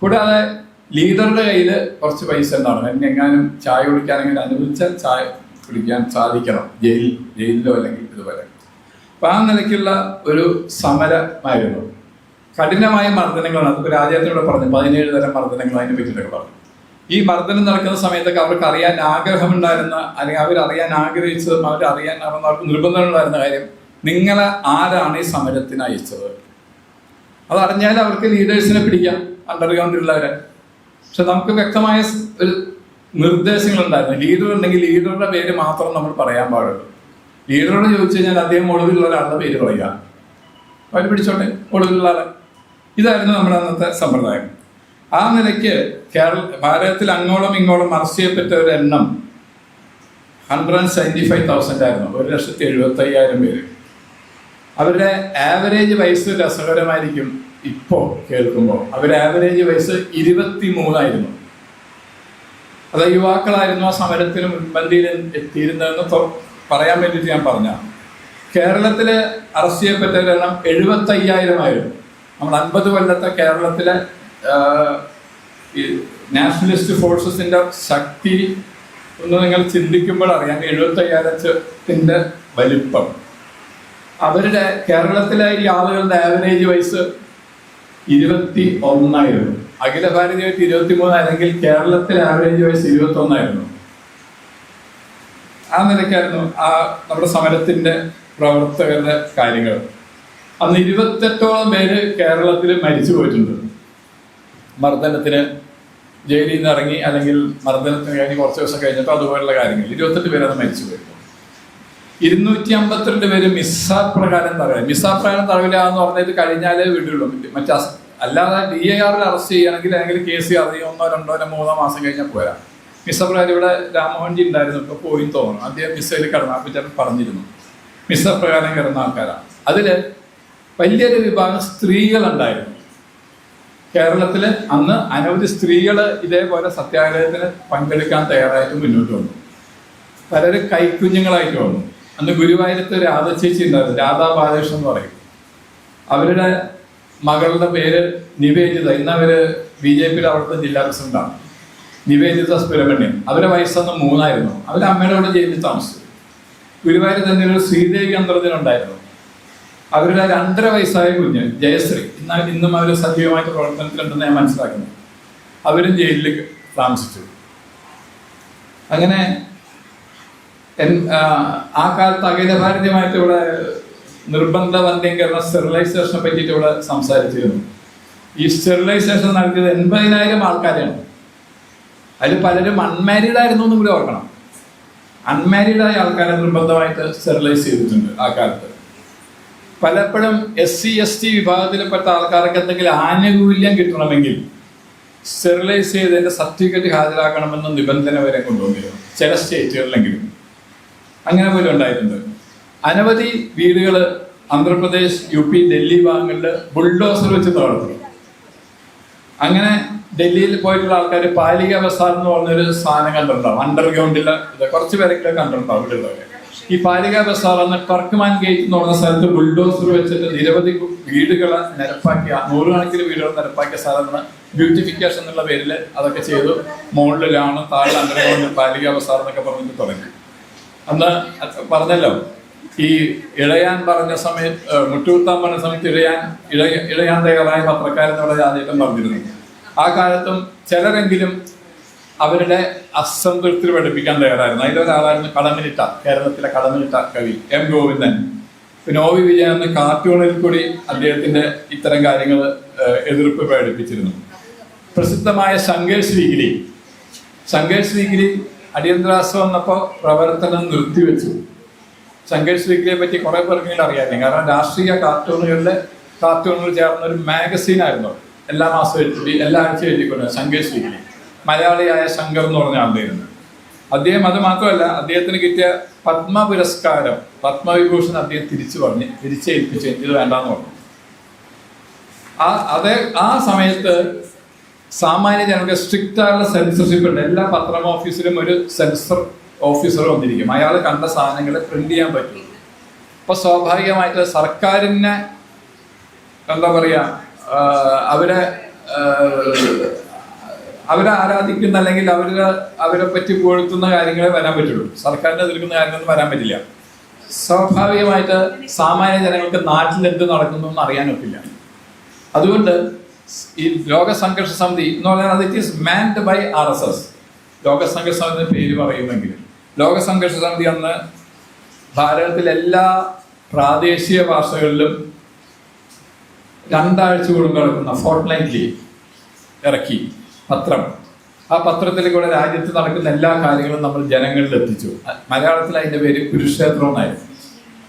കൂടാതെ ലീഡറുടെ കയ്യിൽ കുറച്ച് പൈസ ഉണ്ടാവണം. എന്നെ എങ്ങാനും ചായ കുടിക്കാനെങ്കിലും അനുവദിച്ചാൽ ചായ കുടിക്കാൻ സാധിക്കണം. ജയിൽ ജയിലിലോ അല്ലെങ്കിൽ ഇതുപോലെ. അപ്പൊ ആ നിലയ്ക്കുള്ള ഒരു സമരമായിരുന്നു. കഠിനമായ മർദ്ദനങ്ങളാണ്. അതിപ്പോ രാജ്യത്തിനോട് പറഞ്ഞു പതിനേഴ് തരം മർദ്ദനങ്ങൾ അതിനെ പറ്റിയിട്ടൊക്കെ പറഞ്ഞു. ഈ മർദ്ദനം നടക്കുന്ന സമയത്തൊക്കെ അവർക്ക് അറിയാൻ ആഗ്രഹമുണ്ടായിരുന്ന അല്ലെങ്കിൽ അവർ അറിയാൻ ആഗ്രഹിച്ചതും അവർ അറിയാൻ അവർക്ക് നിർബന്ധമുണ്ടായിരുന്ന കാര്യം നിങ്ങളെ ആരാണ് ഈ സമരത്തിന് അയച്ചത്? അത് അറിഞ്ഞാൽ അവർക്ക് ലീഡേഴ്സിനെ പിടിക്കാം അണ്ടർഗ്രൗണ്ടിലുള്ളവരെ പക്ഷെ നമുക്ക് വ്യക്തമായ ഒരു നിർദ്ദേശങ്ങൾ ഉണ്ടായിരുന്നു ലീഡർ ഉണ്ടെങ്കിൽ ലീഡറുടെ പേര് മാത്രം നമ്മൾ പറയാൻ പാടുള്ളൂ. ലീഡറോട് ചോദിച്ചു കഴിഞ്ഞാൽ അദ്ദേഹം ഒളിവിലുള്ള ഒരാളുടെ പേര് പറയുക. അവർ പിടിച്ചോട്ടെ ഒളിവിലുള്ള ആളെ ഇതായിരുന്നു നമ്മുടെ അന്നത്തെ സമ്പ്രദായം. ആ നിലയ്ക്ക് കേരള ഭാരതത്തിൽ അങ്ങോളം ഇങ്ങോളം അറസ്റ്റ് ചെയ്യപ്പെട്ട ഒരു എണ്ണം hundred and seventy five thousand ആയിരുന്നു. ഒരു ലക്ഷത്തി എഴുപത്തി അയ്യായിരം പേര്. അവരുടെ ആവറേജ് വയസ്സ് രസകരമായിരിക്കും ഇപ്പോൾ കേൾക്കുമ്പോൾ. അവരുടെ ആവറേജ് വയസ്സ് ഇരുപത്തി മൂന്നായിരുന്നു അത് യുവാക്കളായിരുന്നു ആ സമരത്തിന് മുൻപന്തിയിൽ എത്തിയിരുന്നതെന്ന് പറയാൻ വേണ്ടിയിട്ട് ഞാൻ പറഞ്ഞ. കേരളത്തിലെ അറസ്റ്റ് ചെയ്യപ്പെട്ട എഴുപത്തി അയ്യായിരമായിരുന്നു നമ്മൾ അൻപത് കൊല്ലത്തെ കേരളത്തിലെ നാഷണലിസ്റ്റ് ഫോഴ്സസിന്റെ ശക്തി ഒന്ന് നിങ്ങൾ ചിന്തിക്കുമ്പോൾ അറിയാം. എഴുപത്തി അയ്യായിരത്തിന്റെ വലിപ്പം. അവരുടെ കേരളത്തിലെ ഈ ആളുകളുടെ ആവറേജ് വയസ്സ് ഇരുപത്തി ഒന്നായിരുന്നു. അഖില ഭാരതീയമായിട്ട് ഇരുപത്തി മൂന്ന് അല്ലെങ്കിൽ കേരളത്തിലെ ആവറേജ് വയസ്സ് ഇരുപത്തി ഒന്നായിരുന്നു ആ നിലയ്ക്കായിരുന്നു ആ നമ്മുടെ സമരത്തിന്റെ പ്രവർത്തകരുടെ കാര്യങ്ങൾ. അന്ന് ഇരുപത്തെട്ടോളം പേര് കേരളത്തിൽ മരിച്ചു പോയിട്ടുണ്ട്. മർദ്ദനത്തിന് ജയിലിൽ നിന്ന് ഇറങ്ങി അല്ലെങ്കിൽ മർദ്ദനത്തിന് കഴിഞ്ഞ് കുറച്ച് ദിവസം കഴിഞ്ഞിട്ട് അതുപോലുള്ള കാര്യങ്ങൾ. ഇരുപത്തെട്ട് പേരാണ് മരിച്ചു പോയിരുന്നു ഇരുന്നൂറ്റി അമ്പത്തിരണ്ട് പേര് മിസ്സാപ്രകാരം തടവില്ല മിസ്സാപ്രകാരം തടവില്ല എന്ന് പറഞ്ഞത് കഴിഞ്ഞാലേ വിടുള്ളൂ. മറ്റേ അല്ലാതെ ഡി എ ആറിൽ അറസ്റ്റ് ചെയ്യുകയാണെങ്കിൽ അല്ലെങ്കിൽ കേസ് അറിയാം ഒന്നോ രണ്ടോ മൂന്നോ മാസം കഴിഞ്ഞാൽ പോരാ. മിസ്സപ്രകാരം ഇവിടെ രാമോഹൻജി ഉണ്ടായിരുന്നു. ഇപ്പൊ പോയി തോന്നുന്നു. അദ്ദേഹം മിസ്സയിൽ കിടന്നു പറഞ്ഞിരുന്നു. പറഞ്ഞിരുന്നു മിസ്സപ്രകാരം കിടന്ന ആൾക്കാരാണ് അതിൽ വലിയൊരു വിഭാഗം സ്ത്രീകളുണ്ടായിരുന്നു. കേരളത്തിൽ അന്ന് അനവധി സ്ത്രീകൾ ഇതേപോലെ സത്യാഗ്രഹത്തിന് പങ്കെടുക്കാൻ തയ്യാറായിട്ട് മുന്നോട്ട് വന്നു. പലരും കൈക്കുഞ്ഞുങ്ങളായിട്ട് വന്നു. അന്ന് ഗുരുവായൂരത്ത് രാധ ചേച്ചി ഉണ്ടായിരുന്നു. രാധാ ബാലകൃഷ്ണൻ എന്ന് പറയും. അവരുടെ മകളുടെ പേര് നിവേദിത. ഇന്ന് അവർ ബി ജെ പിയുടെ അവിടുത്തെ ജില്ലാ പ്രസിഡന്റാണ്. നിവേദിത സുബ്രഹ്മണ്യൻ അവരെ വയസ്സന്ന് മൂന്നായിരുന്നു. അവർ അമ്മയുടെ കൂടെ ജയിലിൽ താമസിച്ചു. ഗുരുവായൂർ തന്നെ ഒരു ശ്രീദേവി അന്തർദിനുണ്ടായിരുന്നു അവരുടെ രണ്ടര വയസ്സായ കുഞ്ഞ് ജയശ്രീ. എന്നാൽ ഇന്നും അവർ സജീവമായിട്ട് പ്രവർത്തനത്തിലുണ്ടെന്ന് ഞാൻ മനസ്സിലാക്കുന്നു. അവരും ജയിലിൽ താമസിച്ചു. അങ്ങനെ ആ, കാലത്ത് അഖില ഭാരതീയമായിട്ട് ഇവിടെ നിർബന്ധ വന്ധ്യീകരണ സ്റ്റെറിലൈസേഷനെ പറ്റിയിട്ട് ഇവിടെ സംസാരിച്ചിരുന്നു. ഈ സ്റ്റെറിലൈസേഷൻ നടത്തിയത് എൺപതിനായിരം ആൾക്കാരെയാണ്. അതിൽ പലരും അൺമാരീഡ് ആയിരുന്നു എന്നും കൂടി ഓർക്കണം. അൺമാരീഡ് ആയ ആൾക്കാരെ നിർബന്ധമായിട്ട് സ്റ്റെറിലൈസ് ചെയ്തിട്ടുണ്ട് ആ കാലത്ത്. പലപ്പോഴും എസ് സി എസ് ടി വിഭാഗത്തിൽപ്പെട്ട ആൾക്കാർക്ക് എന്തെങ്കിലും ആനുകൂല്യം കിട്ടണമെങ്കിൽ സ്റ്റെറിലൈസ് ചെയ്തതിന്റെ സർട്ടിഫിക്കറ്റ് ഹാജരാക്കണമെന്ന നിബന്ധന വരെ കൊണ്ടുവന്നിരുന്നു. ചില സ്റ്റേറ്റുകളിലെങ്കിലും. അങ്ങനെ പോലും ഉണ്ടായിട്ടുണ്ട്. അനവധി വീടുകൾ ആന്ധ്രാപ്രദേശ് യു പി ഡൽഹി ഭാഗങ്ങളിൽ ബുൾഡോസർ വെച്ച് തകർത്തു. അങ്ങനെ ഡൽഹിയിൽ പോയിട്ടുള്ള ആൾക്കാർ പാലിക ബസാർ എന്ന് പറഞ്ഞൊരു സാധനം കണ്ടിട്ടുണ്ടാവും. അണ്ടർഗ്രൗണ്ടില്ല കുറച്ച് പേരൊക്കെ കണ്ടിട്ടുണ്ടാവും വീടുകളൊക്കെ. ഈ പാലിക ബസാർ എന്ന ടർക്ക്മാൻ ഗേറ്റ് എന്ന് പറഞ്ഞ സ്ഥലത്ത് ബുൾഡോസർ വെച്ചിട്ട് നിരവധി വീടുകളെ നിരപ്പാക്കിയ നൂറുകണക്കിന് വീടുകൾ നിരപ്പാക്കിയ സ്ഥലമാണ് ബ്യൂട്ടിഫിക്കേഷൻ എന്നുള്ള പേരിൽ അതൊക്കെ ചെയ്തു. മുകളിലാണ് താഴെ അണ്ടർഗ്രൗണ്ടിൽ പാലിക ബസാർ എന്നൊക്കെ പറഞ്ഞിട്ട് തുടങ്ങി. അന്ന് പറഞ്ഞല്ലോ ഈ ഇഴയാൻ പറഞ്ഞ സമയത്ത് മുട്ടുകുത്താൻ പറഞ്ഞ സമയത്ത് ഇഴയാൻ ഇഴയ ഇഴയാൻ തയ്യാറായ പത്രക്കാരെന്നുള്ള ആദ്യം പറഞ്ഞിരുന്നു. ആ കാലത്തും ചിലരെങ്കിലും അവരുടെ അസംതൃപ്തി പഠിപ്പിക്കാൻ തയ്യാറായിരുന്നു. അതിലൊരാളായിരുന്നു കടമിനിട്ട കേരളത്തിലെ കടമിനിട്ട കവി എം ഗോവിന്ദൻ. പിന്നെ ഒ വി വിജയൻ എന്ന കാർട്ടൂണിൽ കൂടി അദ്ദേഹത്തിന്റെ ഇത്തരം കാര്യങ്ങൾ എതിർപ്പ് പ്രകടിപ്പിച്ചിരുന്നു. പ്രസിദ്ധമായ ശങ്കേഷ് വീഗിരി ശങ്കേഷ് വീക്കിലി അടിയന്തരാവസ്ഥ വന്നപ്പോൾ പ്രവർത്തനം നിർത്തിവെച്ചു. ശങ്കേഷ് വിഗ്രയെ പറ്റി കുറെ പേർക്കെങ്കിലും അറിയാമായിരുന്നു കാരണം രാഷ്ട്രീയ കാർട്ടൂണുകളിലെ കാർട്ടൂണുകൾ ചേർന്ന ഒരു മാഗസീൻ ആയിരുന്നു എല്ലാ മാസവും എഴുതി എല്ലാ ആഴ്ചയും എഴുതിക്കൊണ്ട് ശങ്കേഷ് വീക്കിലി മലയാളിയായ ശങ്കർ എന്ന് പറഞ്ഞ ആളായിരുന്നു അദ്ദേഹം അത് മാത്രമല്ല അദ്ദേഹത്തിന് കിട്ടിയ പത്മ പുരസ്കാരം പത്മവിഭൂഷൺ അദ്ദേഹം തിരിച്ചു പറഞ്ഞ് തിരിച്ചേൽപ്പിച്ചു. ഇത് വേണ്ടാന്ന് പറഞ്ഞു. ആ അതേ ആ സമയത്ത് സാമാന്യ ജനങ്ങൾക്ക് സ്ട്രിക്റ്റ് ആയുള്ള സെൻസർഷിപ്പ് ഉണ്ട്. എല്ലാ പത്രം ഓഫീസിലും ഒരു സെൻസർ ഓഫീസർ വന്നിരിക്കും. അയാൾ കണ്ട സാധനങ്ങൾ പ്രിന്റ് ചെയ്യാൻ പറ്റുള്ളൂ. അപ്പൊ സ്വാഭാവികമായിട്ട് സർക്കാരിനെ എന്താ പറയാ അവരെ അവരെ ആരാധിക്കുന്ന അല്ലെങ്കിൽ അവരെ അവരെ പറ്റി പുകഴ്ത്തുന്ന കാര്യങ്ങളെ വരാൻ പറ്റുള്ളൂ. സർക്കാരിനെ എതിർക്കുന്ന കാര്യങ്ങളൊന്നും വരാൻ പറ്റില്ല. സ്വാഭാവികമായിട്ട് സാമാന്യ ജനങ്ങൾക്ക് നാട്ടിൽ എന്ത് നടക്കുന്നു എന്ന് അറിയാനൊക്കില്ല അതുകൊണ്ട് ഈ ലോക സംഘർഷ സമിതി എന്ന് പറയുന്നത് it is manned by R S S Lok Sangharsh Samiti പേര് പറയുന്നെങ്കിൽ ലോക സംഘർഷ സമിതി അന്ന് ഭാരതത്തിലെ എല്ലാ പ്രാദേശിക ഭാഷകളിലും രണ്ടാഴ്ച കൂടുമ്പോൾ നടക്കുന്ന ഫോർട്ട് ലൈൻലി ഇറക്കി പത്രം. ആ പത്രത്തിൽ കൂടെ രാജ്യത്ത് നടക്കുന്ന എല്ലാ കാര്യങ്ങളും നമ്മൾ ജനങ്ങളിൽ എത്തിച്ചു. മലയാളത്തിൽ അതിന്റെ പേര് കുരുക്ഷേത്രം എന്നായിരുന്നു.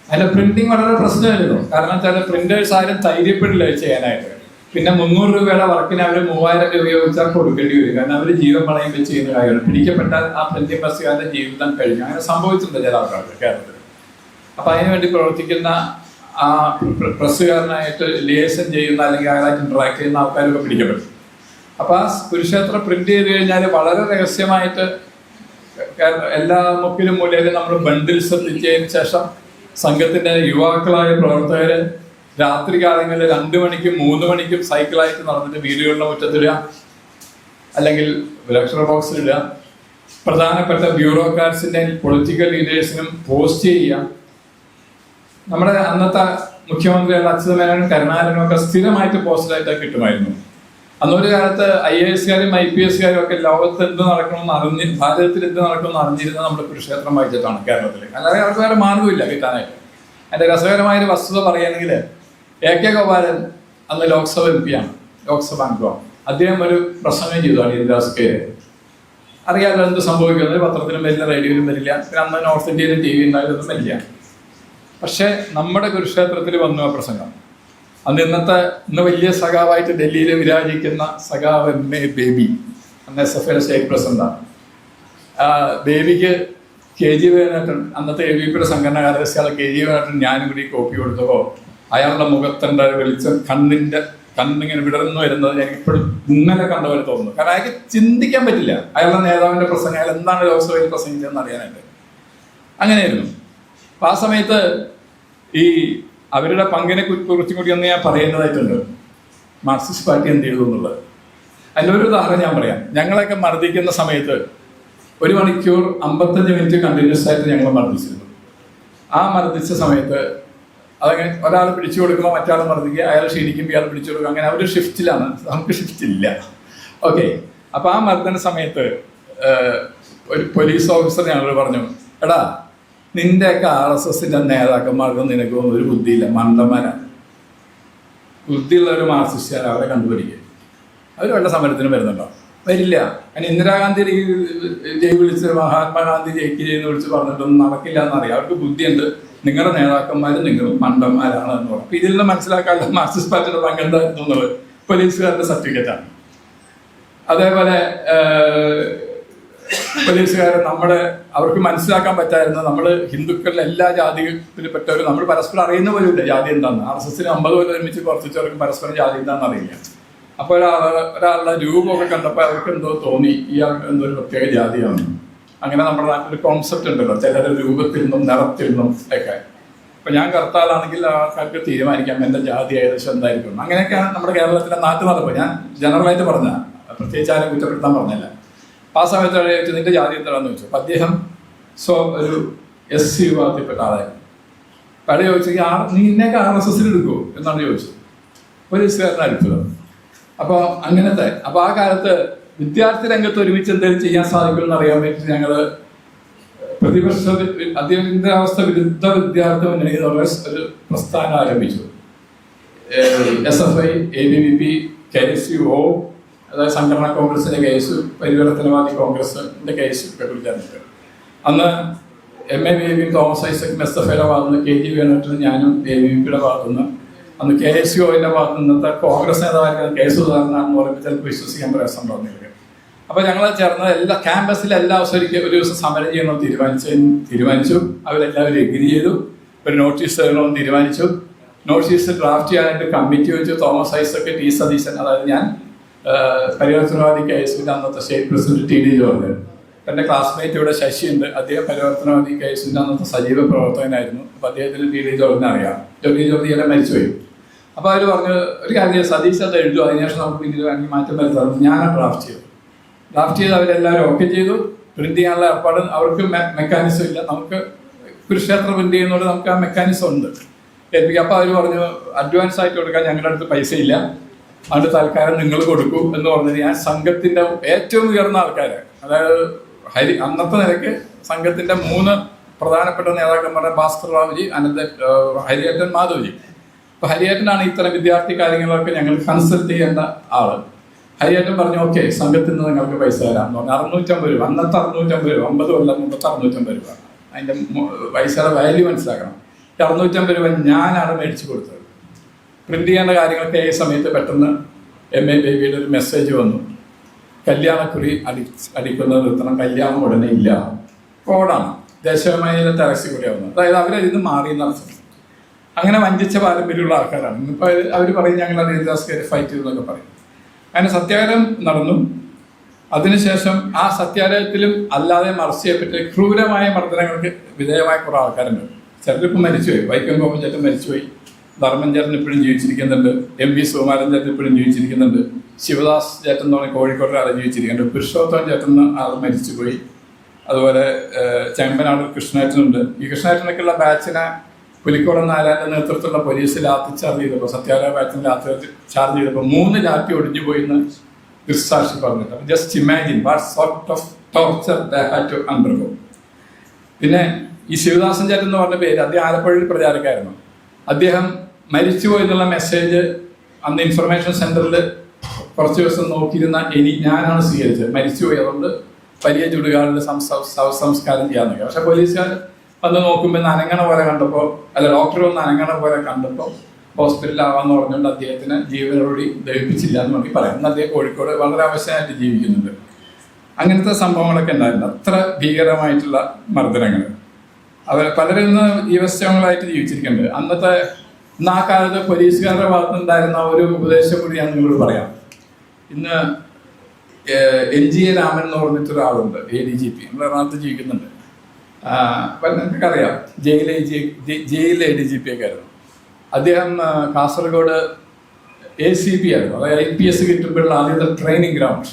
അതിന്റെ പ്രിന്റിങ് വളരെ പ്രശ്നമായിരുന്നു. കാരണം വെച്ചാൽ പ്രിന്റേഴ്സ് ആരും ധൈര്യപ്പെടില്ല ചെയ്യാനായിട്ട്. പിന്നെ മുന്നൂറ് രൂപയുടെ വർക്കിന് അവർ മൂവായിരം രൂപ ഉപയോഗിച്ചാൽ കൊടുക്കേണ്ടി വരും. കാരണം അവർ ജീവൻ പണയം വെച്ച് ചെയ്യുന്ന കാര്യമാണ്. പിടിക്കപ്പെട്ട ആ പ്രസ്സുകാരന്റെ ജീവിതം കഴിഞ്ഞു. അങ്ങനെ സംഭവിച്ചിട്ടുണ്ട് ചില ആൾക്കാർക്ക് കേരളത്തിൽ. അപ്പൊ അതിനുവേണ്ടി പ്രവർത്തിക്കുന്ന ആ പ്ര- പ്രസ്സുകാരനായിട്ട് ലിയേഷൻ ചെയ്യുന്ന അല്ലെങ്കിൽ അയാളായിട്ട് ഇന്ററാക്ട് ചെയ്യുന്ന ആൾക്കാരൊക്കെ പിടിക്കപ്പെട്ടു. അപ്പൊ ആ കുരുക്ഷേത്രം പ്രിന്റ് ചെയ്ത് കഴിഞ്ഞാൽ വളരെ രഹസ്യമായിട്ട് എല്ലാ മുക്കിലും മൂലയിലും നമ്മൾ ബണ്ടിൽസ് എത്തിച്ചതിന് ശേഷം സംഘത്തിന്റെ യുവാക്കളായ പ്രവർത്തകര് രാത്രി കാലങ്ങളിൽ രണ്ടു മണിക്കും മൂന്ന് മണിക്കും സൈക്കിളായിട്ട് നടന്നിട്ട് വീടുകളുടെ മുറ്റത്തിടുക. അല്ലെങ്കിൽ ലെക്ചർ ബോക്സിലിടുക പ്രധാനപ്പെട്ട ബ്യൂറോക്രാറ്റ്സിന്റെ പൊളിറ്റിക്കൽ ലീഡേഴ്സിനും പോസ്റ്റ് ചെയ്യുക. നമ്മുടെ അന്നത്തെ മുഖ്യമന്ത്രിയായ അച്യുതമേനോനും കരുണാകരനും ഒക്കെ സ്ഥിരമായിട്ട് പോസ്റ്ററായിട്ട് കിട്ടുമായിരുന്നു. അന്നൊരു കാലത്ത് ഐ എ എസ്കാരും ഐ പി എസ്കാരും ഒക്കെ ലോകത്ത് എന്ത് നടക്കണമെന്ന് അറിഞ്ഞ് ഭാരതത്തിൽ എന്ത് നടക്കണമെന്ന് അറിഞ്ഞിരുന്നത് നമ്മുടെ കുരുക്ഷേത്രം വായിച്ചിട്ടാണ് കേരളത്തിൽ അല്ലാതെ അവർക്ക് വേറെ മാർഗമില്ല കിട്ടാനായിട്ട്. അതിന്റെ രസകരമായ ഒരു വസ്തുത പറയുകയാണെങ്കിൽ എ കെ ഗോപാലൻ അന്ന് ലോക്സഭ എം പിയാണ് ലോക്സഭ അംഗമാണ് അദ്ദേഹം ഒരു പ്രസംഗം ചെയ്തു കെ അറിയാമല്ലോ എന്ത് സംഭവിക്കുന്നത് പത്രത്തിലും വരില്ല റേഡിയോയിലും വരില്ല. പിന്നെ അന്ന് നോർത്ത് ഇന്ത്യയിലും ടി വി ഉണ്ടായതൊന്നും വരില്ല. പക്ഷെ നമ്മുടെ കുരുക്ഷേത്രത്തിൽ വന്നു ആ പ്രസംഗം. അന്ന് ഇന്നത്തെ ഇന്ന് വലിയ സഖാവായിട്ട് ഡൽഹിയിൽ വിരാജിക്കുന്ന സഖാവ് എം എ ബേബി അന്ന് എസ് എഫ് എൽ സ്റ്റേറ്റ് പ്രസിഡന്റാണ്. ബേബിക്ക് കെ ജി വേനാട്ടൻ അന്നത്തെ എ ബി പിയുടെ സംഘടന കാര്യസ്ഥയാൾ കെ ജി വേനാട്ടൻ ഞാനും കൂടി കോപ്പി കൊടുത്തപ്പോൾ അയാളുടെ മുഖത്തിന്റെ വെളിച്ചം കണ്ണിന്റെ കണ്ണിങ്ങനെ വിടർന്നു വരുന്നത് എനിക്ക് ഇപ്പോഴും ഇന്നലെ കണ്ട പോലെ തോന്നുന്നു. കാരണം അയാൾക്ക് ചിന്തിക്കാൻ പറ്റില്ല. അയാളുടെ നേതാവിന്റെ പ്രസംഗം അയാൾ എന്താണ് ലോക്സഭയിൽ പ്രസംഗിച്ചതെന്ന് അറിയാനായിട്ട്. അങ്ങനെയായിരുന്നു. അപ്പൊ ആ സമയത്ത് ഈ അവരുടെ പങ്കിനെ കുറിച്ചും കൂടി ഒന്ന് ഞാൻ പറയേണ്ടതായിട്ടുണ്ട്. മാർക്സിസ്റ്റ് പാർട്ടി എന്ത് ചെയ്തു എന്നുള്ളത്. ഒരു ഉദാഹരണം ഞാൻ പറയാം. ഞങ്ങളൊക്കെ മർദ്ദിക്കുന്ന സമയത്ത് ഒരു മണിക്കൂർ അമ്പത്തഞ്ച് മിനിറ്റ് കണ്ടിന്യൂസ് ആയിട്ട് ഞങ്ങൾ മർദ്ദിച്ചിരുന്നു. ആ മർദ്ദിച്ച സമയത്ത് അതങ്ങനെ ഒരാൾ പിടിച്ചു കൊടുക്കുമ്പോൾ മറ്റാൾ മർദ്ദിക്കുക അയാൾ ക്ഷീണിക്കുമ്പോൾ ഇയാൾ പിടിച്ചു കൊടുക്കുക അങ്ങനെ അവർ ഷിഫ്റ്റിലാണ് നമുക്ക് ഷിഫ്റ്റ് ഇല്ല. ഓക്കെ അപ്പം ആ മർദ്ദന സമയത്ത് ഒരു പോലീസ് ഓഫീസർ ഞങ്ങളോട് പറഞ്ഞു എടാ നിന്റെയൊക്കെ ആർ എസ് എസിന്റെ നേതാക്കന്മാർക്കും നിനക്കും ഒരു ബുദ്ധിയില്ല. മണ്ടന്മാരാണ് ബുദ്ധിയുള്ള ഒരു മാർക്സിസ്റ്റുകാർ അവരെ കണ്ടുപിടിക്കുക അവർ വല്ല സമരത്തിന് വരുന്നുണ്ടോ? വരില്ല. അതിന് ഇന്ദിരാഗാന്ധി ജയ് വിളിച്ച് മഹാത്മാഗാന്ധി ജയിക്ക് ചെയ്യുന്ന വിളിച്ച് പറഞ്ഞിട്ടൊന്നും നടക്കില്ല എന്നറിയാം. അവർക്ക് ബുദ്ധിയുണ്ട്. നിങ്ങളുടെ നേതാക്കന്മാർ നിങ്ങൾ മണ്ടന്മാരാണ് എന്ന് പറഞ്ഞു. ഇതിൽ നിന്ന് മനസ്സിലാക്കാനുള്ള മാർക്സിസ്റ്റ് പാർട്ടിയുടെ പങ്കെന്തായിരുന്നു എന്നുള്ളത് പോലീസുകാരുടെ സർട്ടിഫിക്കറ്റാണ് അതേപോലെ പോലീസുകാർ നമ്മുടെ അവർക്ക് മനസ്സിലാക്കാൻ പറ്റായിരുന്നു നമ്മൾ ഹിന്ദുക്കളിലെ എല്ലാ ജാതിയിൽപ്പെട്ടവർ നമ്മൾ പരസ്പരം അറിയുന്ന പോലുമില്ല. ജാതി എന്താണെന്ന് ആർ എസ് എസിന് അമ്പത് കൊല്ലം ഒരുമിച്ച് കുറച്ചവർക്ക് പരസ്പരം ജാതി എന്താണെന്ന് അറിയില്ല. അപ്പോൾ ഒരാൾ ഒരാളുടെ രൂപമൊക്കെ കണ്ടപ്പോൾ അവർക്ക് എന്തോ തോന്നി. ഇയാൾ ഒരു പ്രത്യേക ജാതിയാണ്. അങ്ങനെ നമ്മുടെ നാട്ടിൽ കോൺസെപ്റ്റ് ഉണ്ടല്ലോ. ചിലരുടെ രൂപത്തിൽ നിന്നും നിറത്തിൽ നിന്നും ഒക്കെ. അപ്പൊ ഞാൻ കർത്താലാണെങ്കിൽ ആൾക്കാർക്ക് തീരുമാനിക്കാം. എന്റെ ജാതി ഏകദേശം എന്തായിരിക്കും. അങ്ങനെയൊക്കെയാണ് നമ്മുടെ കേരളത്തിലെ നാട്ടു നടപ്പ് ഞാൻ ജനറലായിട്ട് പറഞ്ഞ പ്രത്യേകിച്ച് ആരും കുറ്റപ്പെടുത്താൻ പറഞ്ഞില്ല. അപ്പൊ ആ സമയത്ത് ചോദിച്ചു നിന്റെ ജാതി എന്താണെന്ന് ചോദിച്ചു? അപ്പൊ അദ്ദേഹം സോ ഒരു എസ് സി വിഭാഗത്തിൽപ്പെട്ട ആളായിരുന്നു പഴയ ചോദിച്ചു നീ ഇന്നേക്ക് ആർ എസ് എസിൽ എടുക്കുമോ എന്നാണ് ചോദിച്ചത്. പോലീസുകാരനെ അടുത്തത് അപ്പോൾ അങ്ങനത്തെ അപ്പോൾ ആ കാലത്ത് വിദ്യാർത്ഥി രംഗത്ത് ഒരുമിച്ച് എന്തെങ്കിലും ചെയ്യാൻ സാധിക്കുമെന്ന് അറിയാൻ വേണ്ടി ഞങ്ങൾ പ്രതിപക്ഷ അധികാരാവസ്ഥ വിരുദ്ധ വിദ്യാർത്ഥി മുന്നണി ഒരു പ്രസ്ഥാനം ആരംഭിച്ചു. S F I A B V P K S U O അതായത് സംഘടനാ കോൺഗ്രസിന്റെ കേസ് പരിവർത്തനവാദി കോൺഗ്രസിന്റെ കേസ് ഒക്കെ അന്ന് M A B B Thomas Isaac S F ഐയുടെ ഭാഗത്തുനിന്ന് കെ ജി വേണുട്ടിന് ഞാനും എ ബി വി പിയുടെ ഭാഗത്തുനിന്ന് അന്ന് കെ എസ് യു ഒന്റെ ഭാഗത്ത് നിന്നത്തെ കോൺഗ്രസ് നേതാവായിരിക്കുന്ന കെ സുധാകരനാണെന്ന് പറയുമ്പോൾ ചിലപ്പോൾ വിശ്വസിക്കാൻ പ്രയാസം തോന്നിയത് അപ്പൊ ഞങ്ങൾ ചേർന്ന് എല്ലാ ക്യാമ്പസിലെ എല്ലാ അവസരം ഒരു ദിവസം സമരം ചെയ്യണമെന്ന് തീരുമാനിച്ചു. തീരുമാനിച്ചു. അവരെല്ലാവരും എഗ്രി ചെയ്തു. ഒരു നോട്ടീസ് തരണമെന്ന് തീരുമാനിച്ചു. നോട്ടീസ് ഡ്രാഫ്റ്റ് ചെയ്യാനായിട്ട് കമ്മിറ്റി വെച്ചു. തോമസ് ഐസക് ടി സതീശൻ അതായത് ഞാൻ പരിവർത്തനവാദി കെ എസ് പിന്റെ അന്നത്തെ state president T D George. എന്റെ ക്ലാസ്മേറ്റ് ഇവിടെ ശശിയുണ്ട്. അദ്ദേഹം പരിവർത്തനവാദി കെ എസ് പിന്റെ അന്നത്തെ സജീവ പ്രവർത്തകനായിരുന്നു. അപ്പൊ അദ്ദേഹത്തിന് ടി ഡി ജോർജിനെ അറിയാം. ടി ഡി എല്ലാം മരിച്ചുപോയി. അപ്പൊ അവർ പറഞ്ഞു ഒരു കാര്യം സതീശ് അത് എഴുതും. അതിനുശേഷം നമുക്ക് പിന്നീട് വേണമെങ്കിൽ മാറ്റം വരുത്താറുണ്ട് ഞാൻ ഡ്രാഫ്റ്റ് ചെയ്തു ഡ്രാഫ്റ്റ് ചെയ്ത് അവരെല്ലാവരും ഓക്കെ ചെയ്തു. പ്രിന്റ് ചെയ്യാനുള്ള ഏർപ്പാട് അവർക്ക് മെക്കാനിസം ഇല്ല. നമുക്ക് കുരുക്ഷേത്ര പ്രിന്റ് ചെയ്യുന്നതുകൊണ്ട് നമുക്ക് ആ മെക്കാനിസം ഉണ്ട്. ഏൽപ്പിക്കുക അപ്പൊ അവർ പറഞ്ഞു അഡ്വാൻസ് ആയിട്ട് കൊടുക്കാൻ ഞങ്ങളുടെ അടുത്ത് പൈസ ഇല്ല. അതുകൊണ്ട് തൽക്കാലം നിങ്ങൾ കൊടുക്കൂ എന്ന് പറഞ്ഞത് ഞാൻ സംഘത്തിന്റെ ഏറ്റവും ഉയർന്ന ആൾക്കാരാണ്. അതായത് ഹരി അന്നത്തെ നിലയ്ക്ക് സംഘത്തിന്റെ മൂന്ന് പ്രധാനപ്പെട്ട നേതാക്കന്മാരുടെ ഭാസ്കർ റാവുജി അനന്ത ഹരിയേറ്റൻ മാധവജി. അപ്പൊ ഹരിയേട്ടനാണ് ഇത്തരം വിദ്യാർത്ഥി കാര്യങ്ങളൊക്കെ ഞങ്ങൾ കൺസൾട്ട് ചെയ്യേണ്ട ആൾ. ഹരിയേറ്റൻ പറഞ്ഞു ഓക്കെ സംഘത്തിൽ നിന്ന് നിങ്ങൾക്ക് പൈസ തരാം. എന്ന് പറഞ്ഞു അറുന്നൂറ്റമ്പത് രൂപ. അന്നത്തെ അറുന്നൂറ്റമ്പത് രൂപ അമ്പത് കൊല്ലം മുമ്പത്തെ അറുന്നൂറ്റമ്പത് രൂപ. അതിന്റെ പൈസയുടെ വാല്യൂ മനസ്സിലാക്കണം. ഈ അറുന്നൂറ്റമ്പത് രൂപ ഞാനാണ് മേടിച്ചു കൊടുത്തത്. പ്രിന്റ് ചെയ്യേണ്ട കാര്യങ്ങളൊക്കെ ഈ സമയത്ത് പെട്ടെന്ന് എം എ ബേബിയുടെ ഒരു മെസ്സേജ് വന്നു. കല്യാണക്കുറി അടി അടിക്കുന്ന നിർത്തണം കല്യാണം ഉടനെ ഇല്ല. കോഡാണ് ദേശീയമായ ടെറസി കൂടിയാവുന്നത്. അതായത് അവരിൽ നിന്ന് മാറി എന്നർത്ഥം അങ്ങനെ വഞ്ചിച്ച പാരമ്പര്യമുള്ള ആൾക്കാരാണ്. ഇന്നിപ്പോൾ അവർ പറയും ഞങ്ങൾ ഹരിദാസ് ഫൈറ്റ് ചെയ്തു എന്നൊക്കെ പറയും. അങ്ങനെ സത്യാഗ്രഹം നടന്നു. അതിനുശേഷം ആ സത്യാഗ്രഹത്തിലും അല്ലാതെ മറച്ച് പറ്റി ക്രൂരമായ മർദ്ദനങ്ങൾക്ക് വിധേയമായ കുറെ ആൾക്കാരുണ്ട്. ചിലരിപ്പം മരിച്ചുപോയി. വൈക്കം ചേട്ടൻ മരിച്ചുപോയി. ധർമ്മൻ ചേട്ടൻ ഇപ്പോഴും ജീവിച്ചിരിക്കുന്നുണ്ട്. എം വി സുകുമാരൻ ചേട്ടൻ ഇപ്പോഴും ജീവിച്ചിരിക്കുന്നുണ്ട്. ശിവദാസ് ചേട്ടൻ എന്ന് പറഞ്ഞ കോഴിക്കോട് ആൾ ജീവിച്ചിരിക്കുന്നുണ്ട് പുരുഷോത്തമൻ ചേട്ടൻ എന്ന് ആൾ മരിച്ചുപോയി. അതുപോലെ ചെമ്പനാട് കൃഷ്ണേട്ടനുണ്ട്. ഈ കൃഷ്ണേട്ടനൊക്കെയുള്ള ബാച്ചിനെ പുലിക്കോട് നാരായണ നേതൃത്വത്തിലുള്ള പോലീസ് ലാത്തി ചാർജ് ചെയ്തപ്പോൾ സത്യാഗ്രഹ ബാച്ചിന് ലാത്തി ചാർജ് ചെയ്തപ്പോൾ മൂന്ന് ലാത്തി ഒടിഞ്ഞു പോയി എന്ന് ദൃക്സാക്ഷി പറഞ്ഞിട്ട് just imagine what sort of torture had to undergo പിന്നെ ഈ ശിവദാസൻ ചേട്ടൻ എന്ന് പറഞ്ഞ പേര് അദ്ദേഹം ആലപ്പുഴയിൽ പ്രചാരക്കായിരുന്നു. അദ്ദേഹം മരിച്ചുപോയി എന്നുള്ള മെസ്സേജ് അന്ന് ഇൻഫർമേഷൻ സെന്ററിൽ കുറച്ച് ദിവസം നോക്കിയിരുന്ന എനി ഞാനാണ് സ്വീകരിച്ചത്. മരിച്ചുപോയി അതുകൊണ്ട് വലിയ ചുടുകാരുടെ സംസ്കാരം ചെയ്യാൻ നോക്കി. പക്ഷെ പോലീസുകാർ വന്ന് നോക്കുമ്പോൾ അനങ്ങണ പോലെ കണ്ടപ്പോൾ അല്ല ഡോക്ടർ വന്ന് അനങ്ങണ പോലെ കണ്ടപ്പോൾ ഹോസ്പിറ്റലിലാവാന്ന് പറഞ്ഞുകൊണ്ട് അദ്ദേഹത്തിന് ജീവനോടി ദഹിപ്പിച്ചില്ല എന്ന് വേണമെങ്കിൽ പറയാം. ഇന്ന് അദ്ദേഹം കോഴിക്കോട് വളരെ ആവശ്യമായിട്ട് ജീവിക്കുന്നുണ്ട്. അങ്ങനത്തെ സംഭവങ്ങളൊക്കെ ഉണ്ടായിരുന്നു അത്ര ഭീകരമായിട്ടുള്ള മർദ്ദനങ്ങൾ. അവർ പലരും ഇന്ന് ദിവസങ്ങളായിട്ട് ജീവിച്ചിരിക്കുന്നുണ്ട്. അന്നത്തെ ഇന്ന് ആ കാലത്ത് പോലീസുകാരുടെ ഭാഗത്തുനിന്നുണ്ടായിരുന്ന ഒരു ഉപദേശം കൂടി ഞാൻ നിങ്ങളോട് പറയാം. ഇന്ന് എൻ ജി എ രാമൻ എന്ന് പറഞ്ഞിട്ടൊരാളുണ്ട് എ ഡി ജി പി. നമ്മുടെ എറണാകുളത്ത് ജീവിക്കുന്നുണ്ട്. അപ്പൊ നിങ്ങൾക്കറിയാം ജയിലെ ജയിലിലെ എ ഡി ജി പി ഒക്കെ ആയിരുന്നു. അദ്ദേഹം കാസർഗോഡ് എ സി പി ആയിരുന്നു. അതായത് ഐ പി എസ് കിട്ടുമ്പോഴുള്ള ആദ്യത്തെ ട്രെയിനിങ് ഗ്രൗണ്ട്.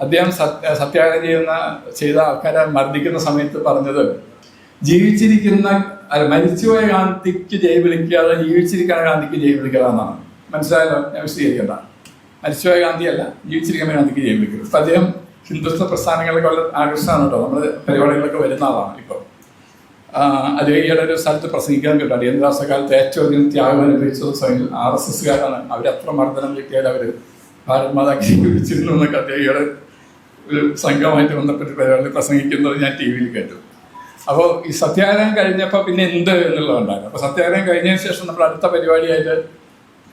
അദ്ദേഹം സത്യ- സത്യാഗ്രഹം ചെയ്യുന്ന ചെയ്ത ആൾക്കാരെ മർദ്ദിക്കുന്ന സമയത്ത് പറഞ്ഞത് ജീവിച്ചിരിക്കുന്ന മരിച്ചുപോയ ഗാന്ധിക്ക് ജയ് വിളിക്കാതെ ജീവിച്ചിരിക്കുന്ന ഗാന്ധിക്ക് ജയ് വിളിക്കുക എന്നാണ് മനസ്സിലായല്ലോ? ഞാൻ വിശദീകരിക്കണ്ട. മരിച്ചുപോയ ഗാന്ധിയല്ല ജീവിച്ചിരിക്കുന്ന ഗാന്ധിക്ക് ജയ് വെക്കും ഇപ്പൊ അദ്ദേഹം ഹിന്ദുത്വ പ്രസ്ഥാനങ്ങളൊക്കെ വളരെ ആകർഷണമാണ് കേട്ടോ. നമ്മുടെ പരിപാടികളിലൊക്കെ വരുന്ന ആളാണ് ഇപ്പോൾ അദ്ദേഹം ഈയിടെ ഒരു സ്ഥലത്ത് പ്രസംഗിക്കാൻ കേട്ടോ. അടിയന്തരാസകാലത്ത് ഏറ്റവും അധികം ത്യാഗം അനുഭവിച്ചത് സ്വയം ആർ എസ് എസ്സുകാരാണ്. അവരത്ര മർദ്ദനം കിട്ടിയാൽ അവർ ഭാരത് മാതാക്ക് വിളിച്ചിരുന്നു എന്നൊക്കെ അദ്ദേഹം ഒരു സംഘമായിട്ട് ബന്ധപ്പെട്ട് പരിപാടി പ്രസംഗിക്കുന്നത് ഞാൻ ടി വിയിൽ കേട്ടു. അപ്പോൾ ഈ സത്യാഗ്രഹം കഴിഞ്ഞപ്പോൾ പിന്നെ എന്ത് എന്നുള്ളതുണ്ടായിരുന്നു. അപ്പോൾ സത്യാഗ്രഹം കഴിഞ്ഞതിന് ശേഷം നമ്മൾ അടുത്ത പരിപാടിയായിട്ട്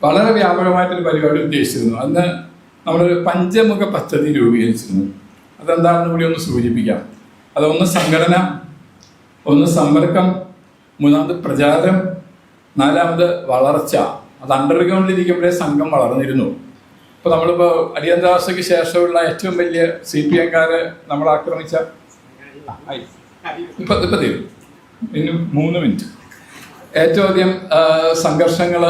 വളരെ വ്യാപകമായിട്ടൊരു പരിപാടി ഉദ്ദേശിച്ചിരുന്നു അന്ന് നമ്മളൊരു പഞ്ചമുഖ പദ്ധതി രൂപീകരിച്ചിരുന്നു. അതെന്താണെന്ന് കൂടി ഒന്ന് സൂചിപ്പിക്കാം. അതൊന്ന് സംഘടന ഒന്ന് സമ്പർക്കം മൂന്നാമത് പ്രചാരം നാലാമത് വളർച്ച. അത് അണ്ടർഗ്രൗണ്ടിലിരിക്കുമ്പോഴേ സംഘം വളർന്നിരുന്നു. ഇപ്പോൾ നമ്മളിപ്പോൾ അടിയന്തരാവസ്ഥയ്ക്ക് ശേഷമുള്ള ഏറ്റവും വലിയ സി പി എംകാരെ നമ്മൾ ആക്രമിച്ച? ഇപ്പം ഇപ്പൊ തീരും. ഇനി മൂന്ന് മിനിറ്റ്. ഏറ്റവും അധികം സംഘർഷങ്ങൾ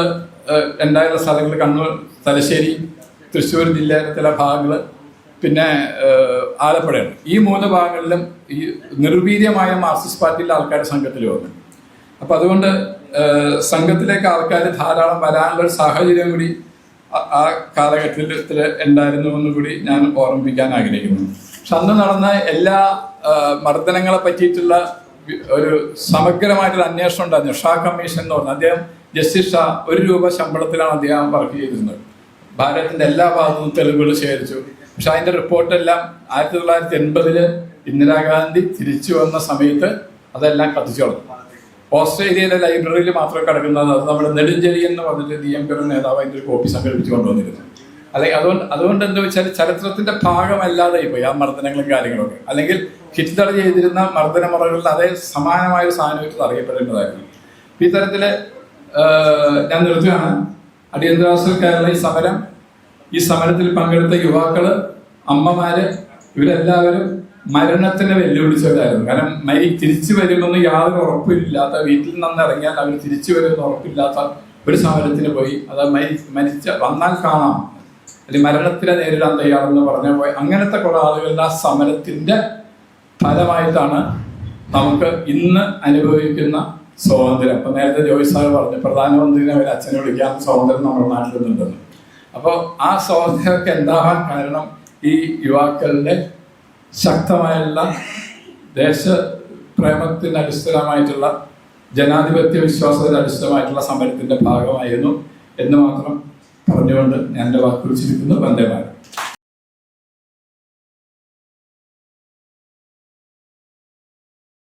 ഉണ്ടായിരുന്ന സ്ഥലങ്ങൾ കണ്ണൂർ തലശ്ശേരി തൃശ്ശൂർ ജില്ലയിലെ ചില ഭാഗങ്ങൾ പിന്നെ ആലപ്പുഴയാണ്. ഈ മൂന്ന് ഭാഗങ്ങളിലും ഈ നിർവീര്യമായ മാർക്സിസ്റ്റ് പാർട്ടിയിലെ ആൾക്കാർ സംഘത്തിൽ വന്നു അപ്പൊ അതുകൊണ്ട് സംഘത്തിലേക്ക് ആൾക്കാർ ധാരാളം വരാനുള്ള ഒരു സാഹചര്യം കൂടി ആ- കാലഘട്ടത്തിൽ ഉണ്ടായിരുന്നു എന്ന് കൂടി ഞാൻ ഓർമ്മിപ്പിക്കാൻ ആഗ്രഹിക്കുന്നു. പക്ഷെ അന്ന് നടന്ന എല്ലാ മർദ്ദനങ്ങളെ പറ്റിയിട്ടുള്ള ഒരു സമഗ്രമായിട്ടൊരു അന്വേഷണം ഉണ്ടായിരുന്നു. ഷാ കമ്മീഷൻ എന്ന് പറഞ്ഞു. അദ്ദേഹം ജസ്റ്റിസ് ഒരു രൂപ ശമ്പളത്തിലാണ് അദ്ദേഹം വർക്ക് ചെയ്തിരുന്നത്. ഭാരതത്തിന്റെ എല്ലാ ഭാഗത്തും തെളിവുകൾ ശേഖരിച്ചു. പക്ഷെ അതിന്റെ റിപ്പോർട്ടെല്ലാം ആയിരത്തി തൊള്ളായിരത്തി എൺപതിൽ ഇന്ദിരാഗാന്ധി തിരിച്ചു വന്ന സമയത്ത് അതെല്ലാം കത്തിച്ചോളും ഓസ്ട്രേലിയയിലെ ലൈബ്രറിയിൽ മാത്രം കിടക്കുന്നത് അത് നമ്മുടെ നെടുഞ്ചെരി എന്ന് പറഞ്ഞിട്ട് ഡി എം കെയുടെ നേതാവ് അതിന്റെ ഒരു കോപ്പി സംഘടിപ്പിച്ചു കൊണ്ടുവന്നിരുന്നു. അല്ലെങ്കിൽ അതുകൊണ്ട് അതുകൊണ്ട് എന്താ വെച്ചാൽ ചരിത്രത്തിന്റെ ഭാഗമല്ലാതെ പോയി ആ മർദ്ദനങ്ങളും കാര്യങ്ങളൊക്കെ. അല്ലെങ്കിൽ ഹിറ്റ്ലർ ചെയ്തിരുന്ന മർദ്ദന മുറകളിൽ അതേ സമാനമായ ഒരു സാധനമായിട്ട് അറിയപ്പെടേണ്ടതായിരുന്നു ഈ തരത്തിൽ ആഹ്, ഞാൻ നിർത്തുകയാണ്. അടിയന്തരാവസ്ഥക്കാരുടെ ഈ സമരം ഈ സമരത്തിൽ പങ്കെടുത്ത യുവാക്കൾ അമ്മമാര് ഇവരെല്ലാവരും മരണത്തിന് വെല്ലുവിളിച്ചവരായിരുന്നു. കാരണം മരി തിരിച്ചു വരുമെന്ന് യാതൊരു ഉറപ്പില്ലാത്ത വീട്ടിൽ നിന്ന് ഇറങ്ങിയാൽ അവർ തിരിച്ചു വരുമെന്ന് ഉറപ്പില്ലാത്ത ഒരു സമരത്തിന് പോയി. അത് മരി മരിച്ച വന്നാൽ കാണാം. അല്ലെങ്കിൽ മരണത്തിനെ നേരിടാൻ തയ്യാറെന്ന് പറഞ്ഞ പോയി. അങ്ങനത്തെ കുറെ ആളുകളുടെ ആ സമരത്തിന്റെ ഫലമായിട്ടാണ് നമുക്ക് ഇന്ന് അനുഭവിക്കുന്ന സ്വാതന്ത്ര്യം. അപ്പൊ നേരത്തെ ജോയിസ് സാർ പറഞ്ഞു പ്രധാനമന്ത്രിനെ ഒരു അച്ഛനെ വിളിക്കാൻ സ്വാതന്ത്ര്യം നമ്മുടെ നാട്ടിലുണ്ടെന്ന് അപ്പോൾ ആ സ്വാതന്ത്ര്യമൊക്കെ എന്താവാൻ കാരണം ഈ യുവാക്കളുടെ ശക്തമായുള്ള ദേശപ്രേമത്തിന് അടിസ്ഥാനമായിട്ടുള്ള ജനാധിപത്യ വിശ്വാസത്തിന് അടിസ്ഥാനമായിട്ടുള്ള സമരത്തിന്റെ ഭാഗമായിരുന്നു എന്ന് മാത്രം പറഞ്ഞുകൊണ്ട് ഞാൻ എന്റെ വാക്കുകൾ വന്ദേ മാതരം.